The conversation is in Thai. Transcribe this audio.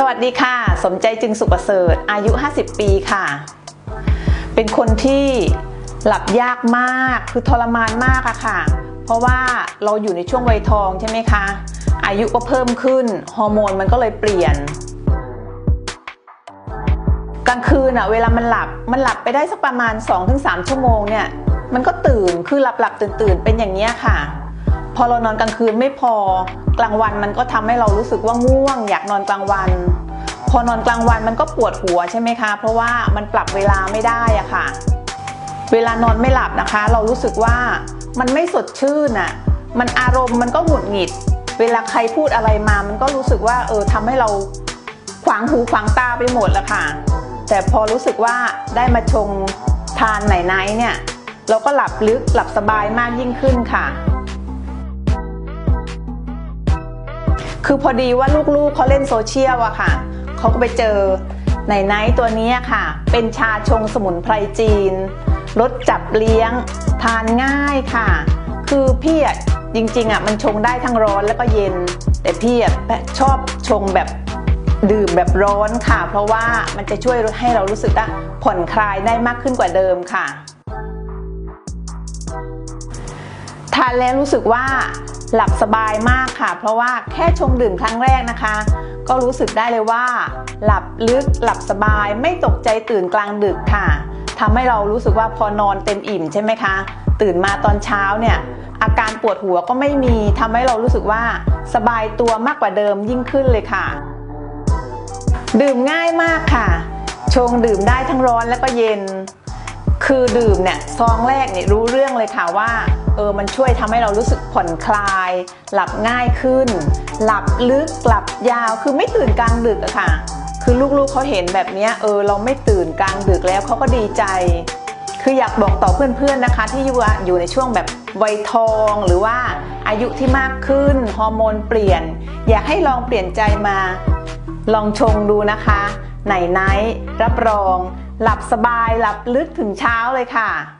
สวัสดีค่ะ สมใจจึงสุขประเสริฐอายุ 50 ปีค่ะ เป็นคนที่หลับยากมากคือทรมานมากอะค่ะ เพราะว่าเราอยู่ในช่วงวัยทองใช่ไหมคะ อายุก็เพิ่มขึ้น ฮอร์โมนมันก็เลยเปลี่ยน กลางคืนอะเวลามันหลับมันหลับไปได้สักประมาณ 2-3 ชั่วโมงเนี่ย มันก็ตื่นคือหลับหลับตื่นตื่นๆเป็นอย่างนี้ค่ะ พอเรานอนกลางคืนไม่พอ กลางวันมันก็ทำให้เรารู้สึกว่าง่วง อยากนอนกลางวัน พอนอนกลางวันมันก็ปวดหัวใช่ไหมคะ เพราะว่ามันปรับเวลาไม่ได้อะค่ะ เวลานอนไม่หลับนะคะ เรารู้สึกว่ามันไม่สดชื่นอะมันอารมณ์มันก็หงุดหงิด เวลาใครพูดอะไรมา มันก็รู้สึกว่าเออทำให้เราขวางหูขวางตาไปหมดแล้วค่ะ แต่พอรู้สึกว่าได้มาชงทานไหนไนเนี่ย เราก็หลับลึกหลับสบายมากยิ่งขึ้นค่ะ คือพอดีว่าลูกๆเขาเล่นโซเชียลอะค่ะเขาก็ไปเจอไหนไนท์ตัวนี้ค่ะ เป็นชาชงสมุนไพรจีนรสจับเลี้ยง ทานง่ายค่ะ คือพี่อะจริงๆอะมันชงได้ทั้งร้อนแล้วก็เย็น แต่พี่อะชอบชงแบบดื่มแบบร้อนค่ะ เพราะว่ามันจะช่วยให้เรารู้สึกว่าผ่อนคลายได้มากขึ้นกว่าเดิมค่ะ ทานแล้วรู้สึกว่า หลับสบายมากค่ะ เพราะว่าแค่ชงดื่มครั้งแรกนะคะ ก็รู้สึกได้เลยว่า หลับลึกหลับสบาย ไม่ตกใจตื่นกลางดึกค่ะทำให้เรารู้สึกว่าพอนอนเต็มอิ่มใช่ไหมคะ ตื่นมาตอนเช้าเนี่ย อาการปวดหัวก็ไม่มีทำให้เรารู้สึกว่าสบายตัวมากกว่าเดิมยิ่งขึ้นเลยค่ะ ดื่มง่ายมากค่ะ ชงดื่มได้ทั้งร้อนและก็เย็น คือดื่มเนี่ยซองแรกเนี่ยรู้เรื่องเลยค่ะว่าเออมันช่วยทำให้เรารู้สึกผ่อนคลาย หลับง่ายขึ้น หลับลึกหลับยาวคือไม่ตื่นกลางดึกอะค่ะ คือลูกๆเขาเห็นแบบเนี้ยเออเราไม่ตื่นกลางดึกแล้วเขาก็ดีใจ คืออยากบอกต่อเพื่อนๆนะคะ ที่ว่อยู่ในช่วงแบบวัยทองหรือว่าอายุที่มากขึ้นฮอร์โมนเปลี่ยน อยากให้ลองเปลี่ยนใจมา ลองชงดูนะคะ ไหนไนท์รับรอง หลับสบายหลับลึกถึงเช้าเลยค่ะ